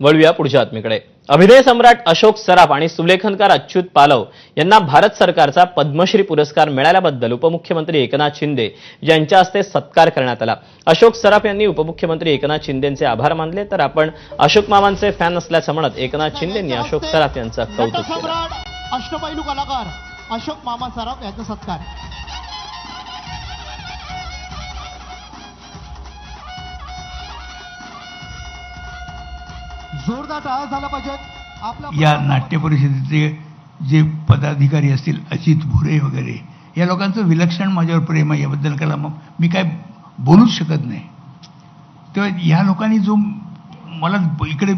वळूया पुढच्या बातमीकडे. अभिनय सम्राट अशोक सराफ आणि सुलेखनकार अच्युत पालव यांना भारत सरकारचा पद्मश्री पुरस्कार मिळाल्याबद्दल उपमुख्यमंत्री एकनाथ शिंदे यांच्या हस्ते सत्कार करण्यात आला. अशोक सराफ यांनी उपमुख्यमंत्री एकनाथ शिंदेचे आभार मानले तर आपण अशोक मामांचे फॅन असल्याचं म्हणत एकनाथ शिंदेंनी अशोक सराफ यांचं कौतुक केलं. अष्टपैलू कलाकार अशोक मामा सराफ यांचा सत्कार. या नाट्य परिषदेचे जे पदाधिकारी असतील अजित भुरे वगैरे या लोकांचं विलक्षण माझ्यावर प्रेम आहे. याबद्दल मग मी काय बोलूच शकत नाही. तेव्हा ह्या लोकांनी जो मला इकडे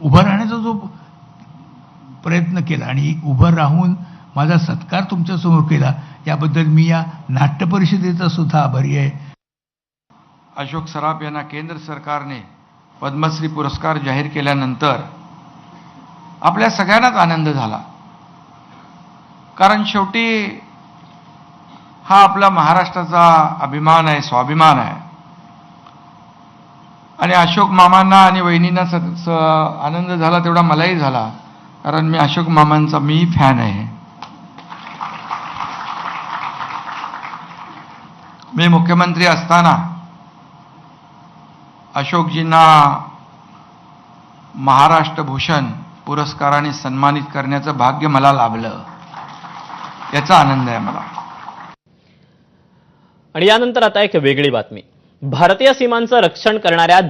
उभं राहण्याचा जो प्रयत्न केला आणि उभं राहून माझा सत्कार तुमच्यासमोर केला याबद्दल मी या नाट्य परिषदेचा सुद्धा आभारी आहे. अशोक सराफ यांना केंद्र सरकारने पद्मश्री पुरस्कार जाहीर केल्यानंतर आपल्या सगळ्यांनाच आनंद झाला. कारण शेवटी हा आपला महाराष्ट्राचा अभिमान आहे स्वाभिमान आहे. आणि अशोक मामांना आणि वहिनींना स स आनंद झाला तेवढा मलाही झाला. कारण मी अशोक मामांचा मी फॅन आहे. मी मुख्यमंत्री असताना अशोकजींना महाराष्ट्र भूषण पुरस्काराने सन्मानित करण्याचं भाग्य मला लाभलं. याचा आनंद आहे मला. आणि यानंतर आता एक वेगळी बातमी. भारतीय सीमांचं रक्षण करणाऱ्या